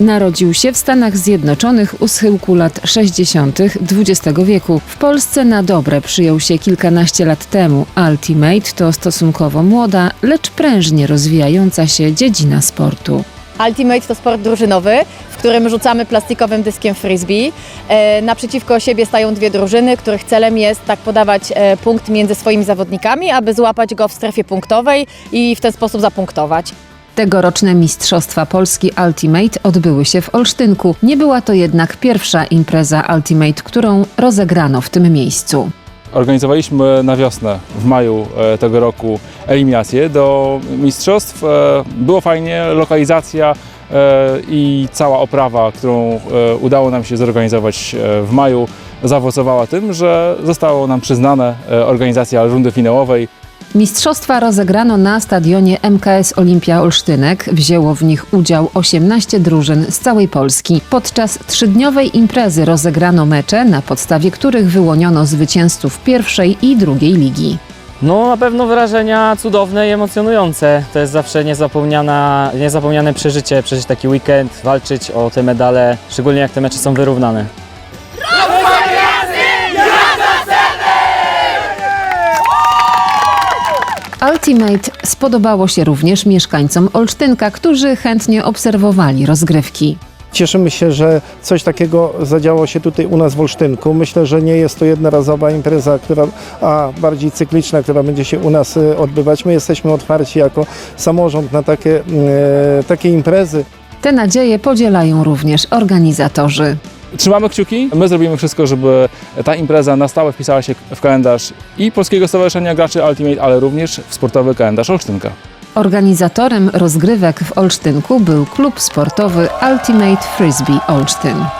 Narodził się w Stanach Zjednoczonych u schyłku lat 60. XX wieku. W Polsce na dobre przyjął się kilkanaście lat temu. Ultimate to stosunkowo młoda, lecz prężnie rozwijająca się dziedzina sportu. Ultimate to sport drużynowy, w którym rzucamy plastikowym dyskiem frisbee. E, Naprzeciwko siebie stają dwie drużyny, których celem jest tak podawać e, punkt między swoimi zawodnikami, aby złapać go w strefie punktowej i w ten sposób zapunktować. Tegoroczne Mistrzostwa Polski Ultimate odbyły się w Olsztynku. Nie była to jednak pierwsza impreza Ultimate, którą rozegrano w tym miejscu. Organizowaliśmy na wiosnę, w maju e, tego roku, eliminację do mistrzostw. E, Było fajnie, lokalizacja e, i cała oprawa, którą udało nam się zorganizować w maju, zaowocowała tym, że zostało nam przyznane organizacja rundy finałowej. Mistrzostwa rozegrano na stadionie MKS Olimpia Olsztynek. Wzięło w nich udział 18 drużyn z całej Polski. Podczas trzydniowej imprezy rozegrano mecze, na podstawie których wyłoniono zwycięzców pierwszej i drugiej ligi. No na pewno wrażenia cudowne i emocjonujące. To jest zawsze niezapomniane przeżycie, przeżyć taki weekend, walczyć o te medale, szczególnie jak te mecze są wyrównane. Ultimate spodobało się również mieszkańcom Olsztynka, którzy chętnie obserwowali rozgrywki. Cieszymy się, że coś takiego zadziało się tutaj u nas w Olsztynku. Myślę, że nie jest to jednorazowa impreza, która, a bardziej cykliczna, która będzie się u nas e, odbywać. My jesteśmy otwarci jako samorząd na takie, e, takie imprezy. Te nadzieje podzielają również organizatorzy. Trzymamy kciuki, my zrobimy wszystko, żeby ta impreza na stałe wpisała się w kalendarz i Polskiego Stowarzyszenia Graczy Ultimate, ale również w sportowy kalendarz Olsztynka. Organizatorem rozgrywek w Olsztynku był klub sportowy Ultimate Frisbee Olsztyn.